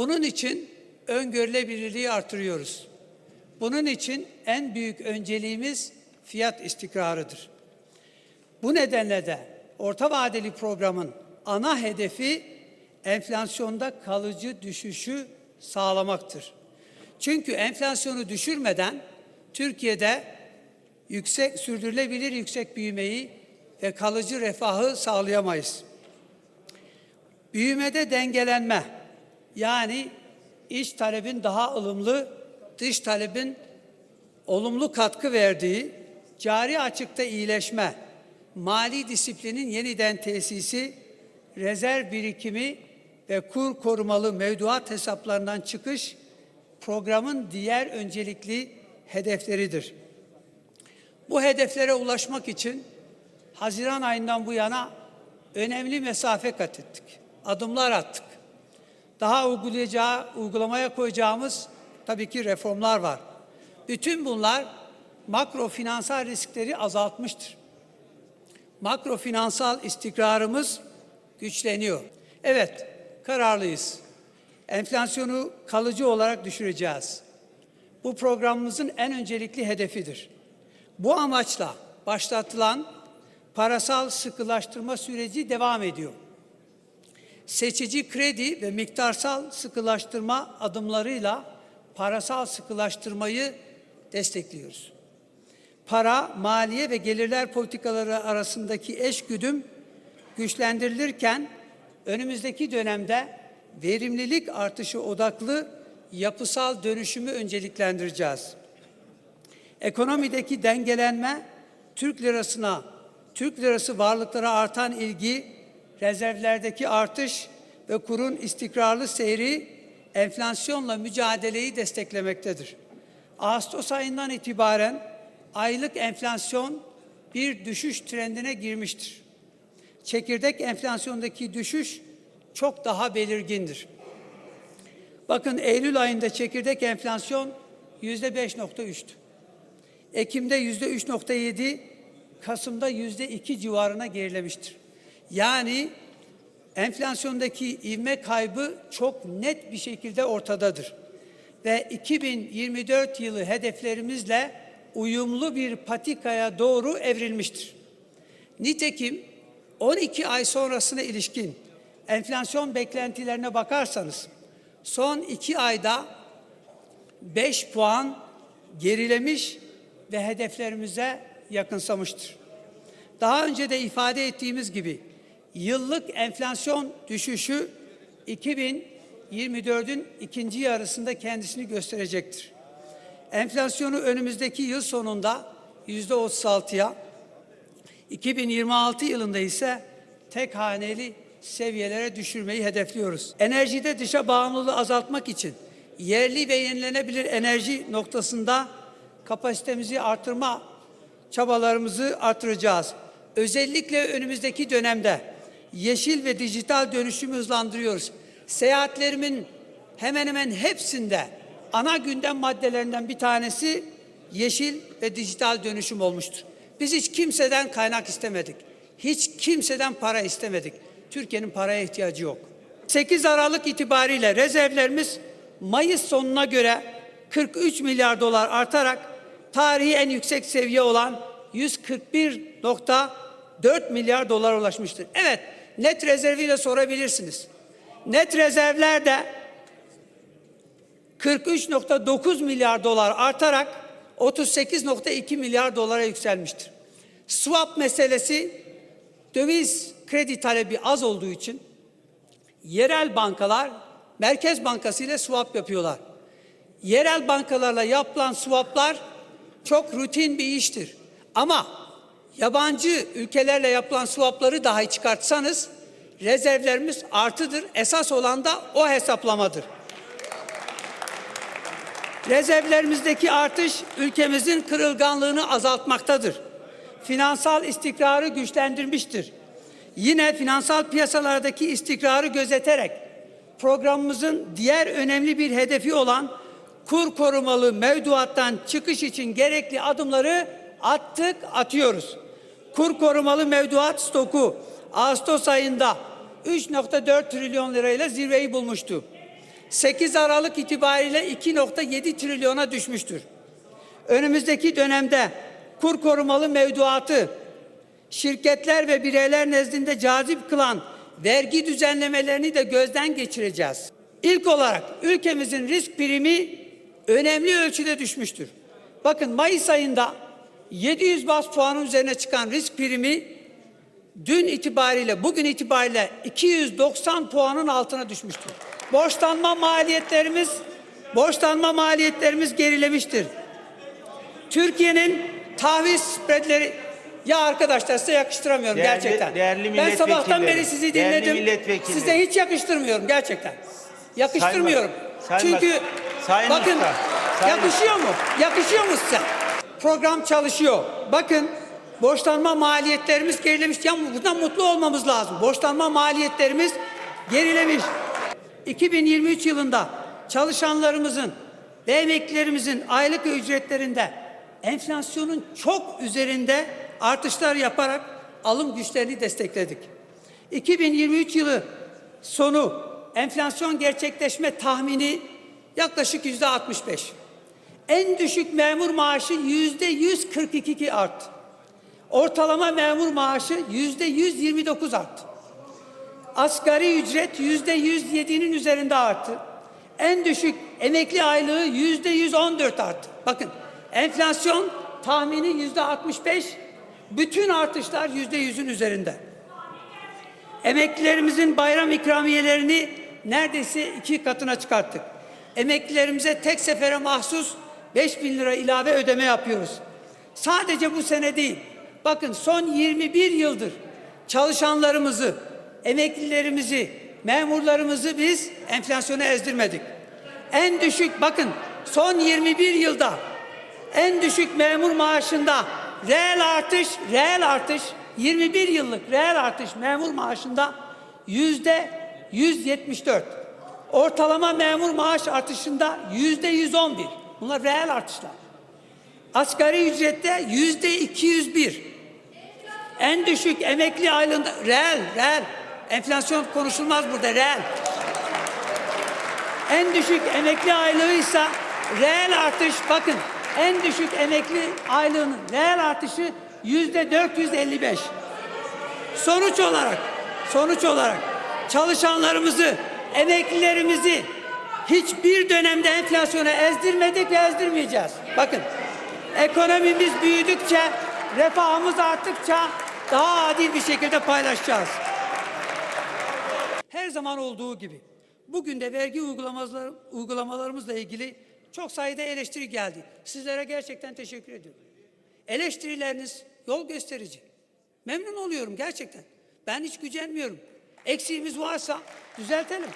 Bunun için öngörülebilirliği artırıyoruz. Bunun için en büyük önceliğimiz fiyat istikrarıdır. Bu nedenle de orta vadeli programın ana hedefi enflasyonda kalıcı düşüşü sağlamaktır. Çünkü enflasyonu düşürmeden Türkiye'de yüksek sürdürülebilir yüksek büyümeyi ve kalıcı refahı sağlayamayız. Büyümede dengelenme yani iç talebin daha ılımlı, dış talebin olumlu katkı verdiği, cari açıkta iyileşme, mali disiplinin yeniden tesisi, rezerv birikimi ve kur korumalı mevduat hesaplarından çıkış programın diğer öncelikli hedefleridir. Bu hedeflere ulaşmak için Haziran ayından bu yana önemli mesafe kat ettik. Adımlar attık. Daha uygulayacağı, uygulamaya koyacağımız tabii ki reformlar var. Bütün bunlar makro finansal riskleri azaltmıştır. Makro finansal istikrarımız güçleniyor. Evet, kararlıyız. Enflasyonu kalıcı olarak düşüreceğiz. Bu programımızın en öncelikli hedefidir. Bu amaçla başlatılan parasal sıkılaştırma süreci devam ediyor. Seçici kredi ve miktarsal sıkılaştırma adımlarıyla parasal sıkılaştırmayı destekliyoruz. Para, maliye ve gelirler politikaları arasındaki eş güdüm güçlendirilirken önümüzdeki dönemde verimlilik artışı odaklı yapısal dönüşümü önceliklendireceğiz. Ekonomideki dengelenme Türk lirasına, Türk lirası varlıklara artan ilgi, rezervlerdeki artış ve kurun istikrarlı seyri enflasyonla mücadeleyi desteklemektedir. Ağustos ayından itibaren aylık enflasyon bir düşüş trendine girmiştir. Çekirdek enflasyondaki düşüş çok daha belirgindir. Bakın Eylül ayında çekirdek enflasyon yüzde 5.3'tü. Ekim'de yüzde 3.7, Kasım'da yüzde 2 civarına gerilemiştir. Yani enflasyondaki ivme kaybı çok net bir şekilde ortadadır. Ve 2024 yılı hedeflerimizle uyumlu bir patikaya doğru evrilmiştir. Nitekim 12 ay sonrasına ilişkin enflasyon beklentilerine bakarsanız son iki ayda 5 puan gerilemiş ve hedeflerimize yakınsamıştır. Daha önce de ifade ettiğimiz gibi yıllık enflasyon düşüşü 2024'ün ikinci yarısında kendisini gösterecektir. Enflasyonu önümüzdeki yıl sonunda yüzde 36'ya, 2026 yılında ise tek haneli seviyelere düşürmeyi hedefliyoruz. Enerjide dışa bağımlılığı azaltmak için yerli ve yenilenebilir enerji noktasında kapasitemizi artırma çabalarımızı artıracağız. Özellikle önümüzdeki dönemde yeşil ve dijital dönüşümü hızlandırıyoruz. Seyahatlerimin hemen hemen hepsinde ana gündem maddelerinden bir tanesi yeşil ve dijital dönüşüm olmuştur. Biz hiç kimseden kaynak istemedik. Hiç kimseden para istemedik. Türkiye'nin paraya ihtiyacı yok. 8 Aralık itibariyle rezervlerimiz Mayıs sonuna göre 43 milyar dolar artarak tarihi en yüksek seviye olan 141.4 milyar dolar ulaşmıştır. Evet, net rezerviyle sorabilirsiniz. Net rezervler de 43.9 milyar dolar artarak 38.2 milyar dolara yükselmiştir. Swap meselesi döviz kredi talebi az olduğu için yerel bankalar Merkez Bankası ile swap yapıyorlar. Yerel bankalarla yapılan swaplar çok rutin bir iştir. Ama yabancı ülkelerle yapılan swapları dahi çıkartsanız rezervlerimiz artıdır. Esas olan da o hesaplamadır. Rezervlerimizdeki artış ülkemizin kırılganlığını azaltmaktadır. Finansal istikrarı güçlendirmiştir. Yine finansal piyasalardaki istikrarı gözeterek programımızın diğer önemli bir hedefi olan kur korumalı mevduattan çıkış için gerekli adımları attık, atıyoruz. Kur korumalı mevduat stoku Ağustos ayında 3.4 trilyon lirayla zirveyi bulmuştu. 8 Aralık itibariyle 2.7 trilyona düşmüştür. Önümüzdeki dönemde kur korumalı mevduatı şirketler ve bireyler nezdinde cazip kılan vergi düzenlemelerini de gözden geçireceğiz. İlk olarak ülkemizin risk primi önemli ölçüde düşmüştür. Bakın Mayıs ayında 700 bas puanın üzerine çıkan risk primi dün itibariyle bugün itibariyle 290 puanın altına düşmüştür. Borçlanma maliyetlerimiz borçlanma maliyetlerimiz gerilemiştir. Türkiye'nin tahvil spreadleri ya arkadaşlar size yakıştıramıyorum Değerli- gerçekten. değerli ben sabahtan beri sizi dinledim. Size hiç yakıştırmıyorum gerçekten. Yakıştırmıyorum. Sayın Bak- Çünkü Sayın bakın Usta, Sayın yakışıyor mu? Yakışıyor mu size? Program çalışıyor. Bakın borçlanma maliyetlerimiz gerilemiş. Ya bundan mutlu olmamız lazım. Borçlanma maliyetlerimiz gerilemiş. 2023 yılında çalışanlarımızın ve emeklilerimizin aylık ücretlerinde enflasyonun çok üzerinde artışlar yaparak alım güçlerini destekledik. 2023 yılı sonu enflasyon gerçekleşme tahmini yaklaşık yüzde 65. En düşük memur maaşı yüzde 142 arttı. Ortalama memur maaşı yüzde 129 arttı. Asgari ücret yüzde 107'nin üzerinde arttı. En düşük emekli aylığı yüzde 114 arttı. Bakın enflasyon tahmini yüzde 65, bütün artışlar yüzde 100'ün üzerinde. Emeklilerimizin bayram ikramiyelerini neredeyse iki katına çıkarttık. Emeklilerimize tek sefere mahsus 5 bin lira ilave ödeme yapıyoruz. Sadece bu sene değil. Bakın son 21 yıldır çalışanlarımızı, emeklilerimizi, memurlarımızı biz enflasyona ezdirmedik. En düşük bakın son 21 yılda en düşük memur maaşında reel artış, reel artış 21 yıllık reel artış memur maaşında yüzde 174. Ortalama memur maaş artışında yüzde 111. Bunlar reel artışlar. Asgari ücrette yüzde 201. En düşük emekli aylığında reel, reel. Enflasyon konuşulmaz burada reel. En düşük emekli aylığı ise reel artış bakın en düşük emekli aylığının reel artışı yüzde 455. Sonuç olarak sonuç olarak çalışanlarımızı, emeklilerimizi hiçbir dönemde enflasyona ezdirmedik ve ezdirmeyeceğiz. Bakın ekonomimiz büyüdükçe, refahımız arttıkça daha adil bir şekilde paylaşacağız. Her zaman olduğu gibi bugün de vergi uygulamalar, uygulamalarımızla ilgili çok sayıda eleştiri geldi. Sizlere gerçekten teşekkür ediyorum. Eleştirileriniz yol gösterici. Memnun oluyorum gerçekten. Ben hiç gücenmiyorum. Eksiğimiz varsa düzeltelim.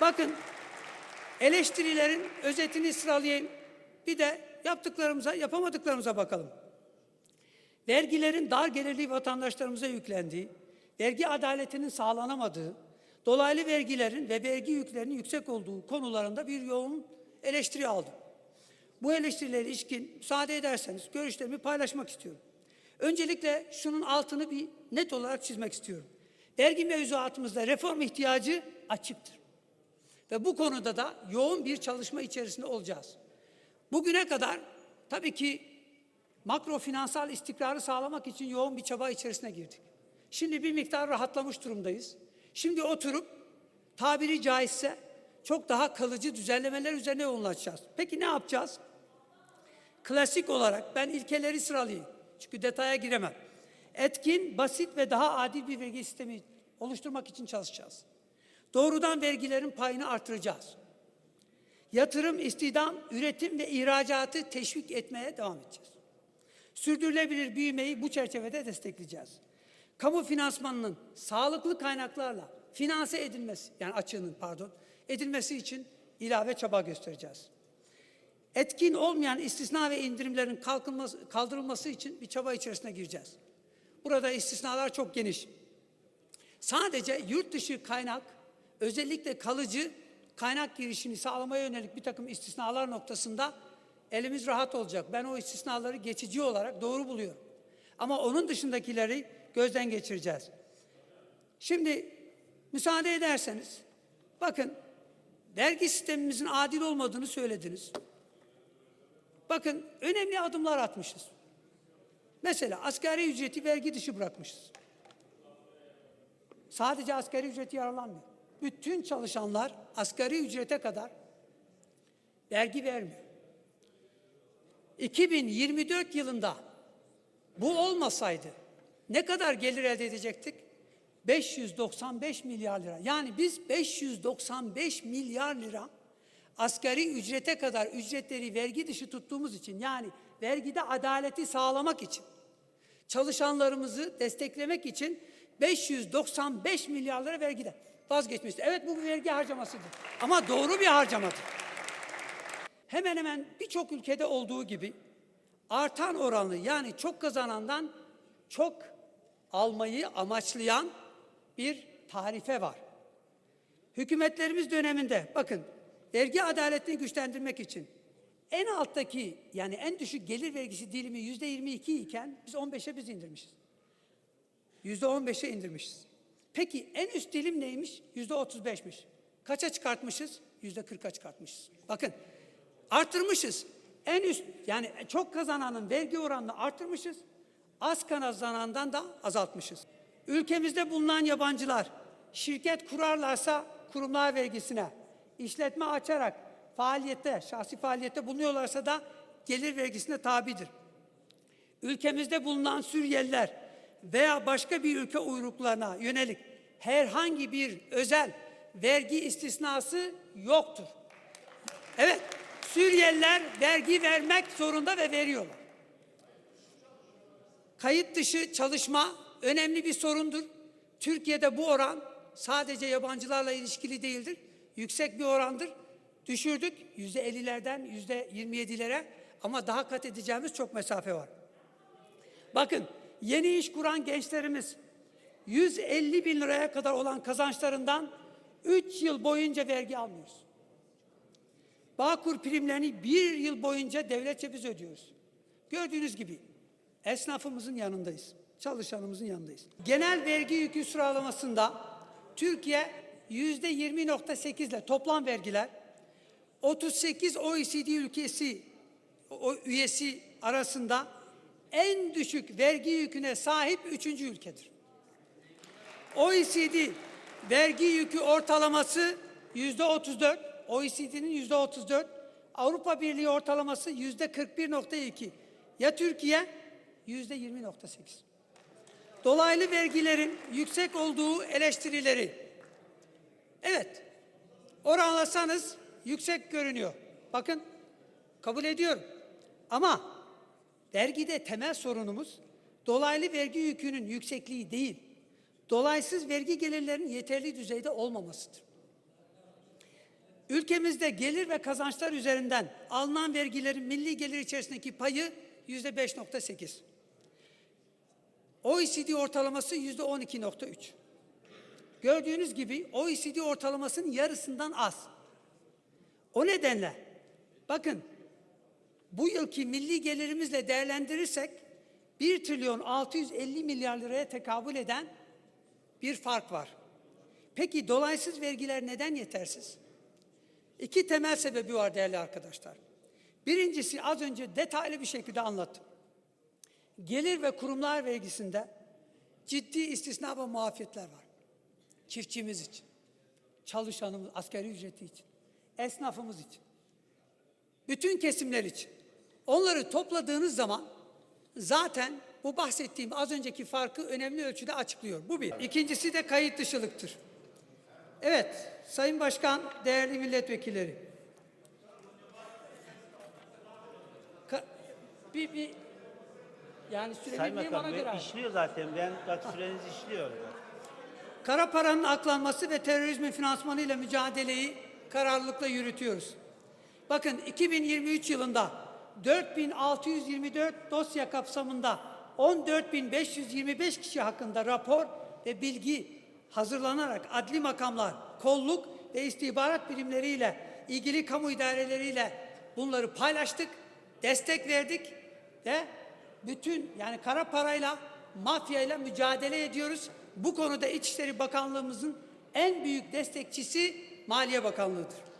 Bakın eleştirilerin özetini sıralayayım. Bir de yaptıklarımıza, yapamadıklarımıza bakalım. Vergilerin dar gelirli vatandaşlarımıza yüklendiği, vergi adaletinin sağlanamadığı, dolaylı vergilerin ve vergi yüklerinin yüksek olduğu konularında bir yoğun eleştiri aldım. Bu eleştirilere ilişkin müsaade ederseniz görüşlerimi paylaşmak istiyorum. Öncelikle şunun altını bir net olarak çizmek istiyorum. Vergi mevzuatımızda reform ihtiyacı açıktır. Ve bu konuda da yoğun bir çalışma içerisinde olacağız. Bugüne kadar tabii ki makro finansal istikrarı sağlamak için yoğun bir çaba içerisine girdik. Şimdi bir miktar rahatlamış durumdayız. Şimdi oturup tabiri caizse çok daha kalıcı düzenlemeler üzerine yoğunlaşacağız. Peki ne yapacağız? Klasik olarak ben ilkeleri sıralayayım. Çünkü detaya giremem. Etkin, basit ve daha adil bir vergi sistemi oluşturmak için çalışacağız. Doğrudan vergilerin payını artıracağız. Yatırım, istihdam, üretim ve ihracatı teşvik etmeye devam edeceğiz. Sürdürülebilir büyümeyi bu çerçevede destekleyeceğiz. Kamu finansmanının sağlıklı kaynaklarla finanse edilmesi, yani açığının pardon, edilmesi için ilave çaba göstereceğiz. Etkin olmayan istisna ve indirimlerin kalkınması, kaldırılması için bir çaba içerisine gireceğiz. Burada istisnalar çok geniş. Sadece yurt dışı kaynak, özellikle kalıcı kaynak girişini sağlamaya yönelik bir takım istisnalar noktasında elimiz rahat olacak. Ben o istisnaları geçici olarak doğru buluyorum. Ama onun dışındakileri gözden geçireceğiz. Şimdi müsaade ederseniz bakın Vergi sistemimizin adil olmadığını söylediniz. Bakın önemli adımlar atmışız. Mesela asgari ücreti vergi dışı bırakmışız. Sadece asgari ücreti yararlanmıyor. Bütün çalışanlar asgari ücrete kadar vergi vermiyor. 2024 yılında bu olmasaydı ne kadar gelir elde edecektik? 595 milyar lira. Yani biz 595 milyar lira asgari ücrete kadar ücretleri vergi dışı tuttuğumuz için yani vergide adaleti sağlamak için çalışanlarımızı desteklemek için 595 milyar lira vergide vazgeçmişti. Evet bu bir vergi harcamasıdır ama doğru bir harcamadır. Hemen hemen birçok ülkede olduğu gibi artan oranlı yani çok kazanandan çok almayı amaçlayan bir tarife var. Hükümetlerimiz döneminde bakın vergi adaletini güçlendirmek için en alttaki yani en düşük gelir vergisi dilimi yüzde 22 iken biz 15'e biz indirmişiz. Yüzde 15'e indirmişiz. Peki en üst dilim neymiş? Yüzde 35'miş. Kaça çıkartmışız? Yüzde 40'a çıkartmışız. Bakın artırmışız. En üst yani çok kazananın vergi oranını artırmışız. Az kazanandan da azaltmışız. Ülkemizde bulunan yabancılar şirket kurarlarsa kurumlar vergisine, işletme açarak faaliyette, şahsi faaliyette bulunuyorlarsa da gelir vergisine tabidir. Ülkemizde bulunan Suriyeliler veya başka bir ülke uyruklarına yönelik herhangi bir özel vergi istisnası yoktur. Evet, Suriyeliler vergi vermek zorunda ve veriyorlar. Kayıt dışı çalışma önemli bir sorundur. Türkiye'de bu oran sadece yabancılarla ilişkili değildir. Yüksek bir orandır. Düşürdük yüzde ellilerden yüzde yirmi yedilere ama daha kat edeceğimiz çok mesafe var. Bakın yeni iş kuran gençlerimiz 150 bin liraya kadar olan kazançlarından 3 yıl boyunca vergi almıyoruz. Bağkur primlerini bir yıl boyunca devletçe biz ödüyoruz. Gördüğünüz gibi esnafımızın yanındayız. Çalışanımızın yanındayız. Genel vergi yükü sıralamasında Türkiye yüzde 20.8 ile toplam vergiler 38 OECD ülkesi o üyesi arasında en düşük vergi yüküne sahip üçüncü ülkedir. OECD vergi yükü ortalaması yüzde 34, OECD'nin yüzde 34, Avrupa Birliği ortalaması yüzde 41.2. Ya Türkiye yüzde 20.8. Dolaylı vergilerin yüksek olduğu eleştirileri. Evet, oranlasanız yüksek görünüyor. Bakın, kabul ediyorum. Ama vergide temel sorunumuz dolaylı vergi yükünün yüksekliği değil, dolaysız vergi gelirlerinin yeterli düzeyde olmamasıdır. Ülkemizde gelir ve kazançlar üzerinden alınan vergilerin milli gelir içerisindeki payı yüzde 5.8. OECD ortalaması yüzde 12.3. Gördüğünüz gibi OECD ortalamasının yarısından az. O nedenle bakın bu yılki milli gelirimizle değerlendirirsek 1 trilyon 650 milyar liraya tekabül eden bir fark var. Peki dolaysız vergiler neden yetersiz? İki temel sebebi var değerli arkadaşlar. Birincisi az önce detaylı bir şekilde anlattım. Gelir ve kurumlar vergisinde ciddi istisna ve muafiyetler var. Çiftçimiz için, çalışanımız, asgari ücreti için, esnafımız için, bütün kesimler için. Onları topladığınız zaman zaten bu bahsettiğim az önceki farkı önemli ölçüde açıklıyor. Bu bir. İkincisi de kayıt dışılıktır. Evet, Sayın Başkan, değerli milletvekilleri. Ka- bir, bir, yani sürebildiğim bana göre. İşliyor zaten. Ben bak süreniz işliyor. Kara paranın aklanması ve terörizmin finansmanıyla mücadeleyi kararlılıkla yürütüyoruz. Bakın 2023 yılında 4624 dosya kapsamında 14525 kişi hakkında rapor ve bilgi hazırlanarak adli makamlar, kolluk ve istihbarat birimleriyle ilgili kamu idareleriyle bunları paylaştık, destek verdik ve bütün yani kara parayla, mafyayla mücadele ediyoruz. Bu konuda İçişleri Bakanlığımızın en büyük destekçisi Maliye Bakanlığı'dır.